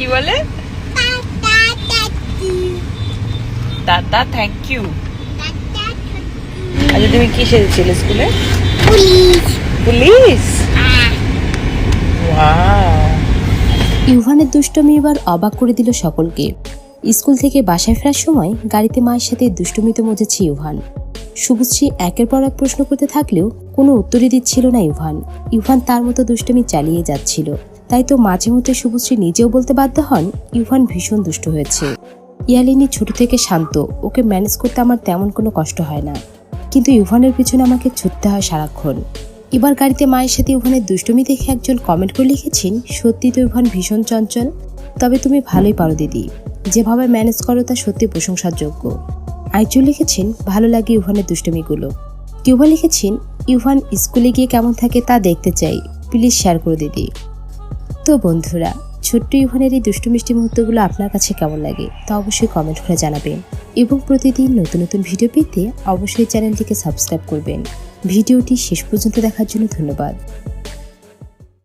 কি বলে? দাদা থ্যাংক ইউ আচ্ছা তুমি কি সেজেছিলে স্কুলে? পুলিশ। ওয়াও ইউভানের দুষ্টমি এবার অবাক করে দিল সকলকে। স্কুল থেকে বাসায় ফেরার সময় গাড়িতে মায়ের সাথে দুষ্টমিতে মজেছে ইউভান। শুভশ্রী একের পর এক প্রশ্ন করতে থাকলেও কোনো উত্তরই দিচ্ছিল না ইউভান। ইউভান তার মতো দুষ্টমি চালিয়ে যাচ্ছিল। তাই তো মাঝে মধ্যে শুভশ্রী নিজেও বলতে বাধ্য হন ইউভান ভীষণ দুষ্ট হয়েছে। ইয়ালিনী ছোট থেকে শান্ত, ওকে ম্যানেজ করতে আমার তেমন কোনো কষ্ট হয় না। কিন্তু ইউভানের পিছনে আমাকে ছুটতে হয় সারাক্ষণ। এবার গাড়িতে মায়ের সাথে ইউভানের দুষ্টুমি দেখে একজন কমেন্ট করে লিখেছেন, সত্যি তো ইউভান ভীষণ চঞ্চল। তবে তুমি ভালোই পারো দিদি। যেভাবে ম্যানেজ করো তা সত্যি প্রশংসার যোগ্য আইচু লিখেছেন, ভালো লাগে ইউভানের দুষ্টুমিগুলো। কিউবা লিখেছেন ইউভান স্কুলে গিয়ে কেমন থাকে তা দেখতে চাই। প্লিজ শেয়ার করে দিদি। তো বন্ধুরা, ছোট্ট ইউভানের এই দুষ্টু মিষ্টি মুহূর্তগুলো আপনার কাছে কেমন লাগে তা অবশ্যই কমেন্ট করে জানাবেন। এবং প্রতিদিন নতুন নতুন ভিডিও পেতে অবশ্যই চ্যানেলটিকে সাবস্ক্রাইব করবেন। ভিডিওটি শেষ পর্যন্ত দেখার জন্য ধন্যবাদ।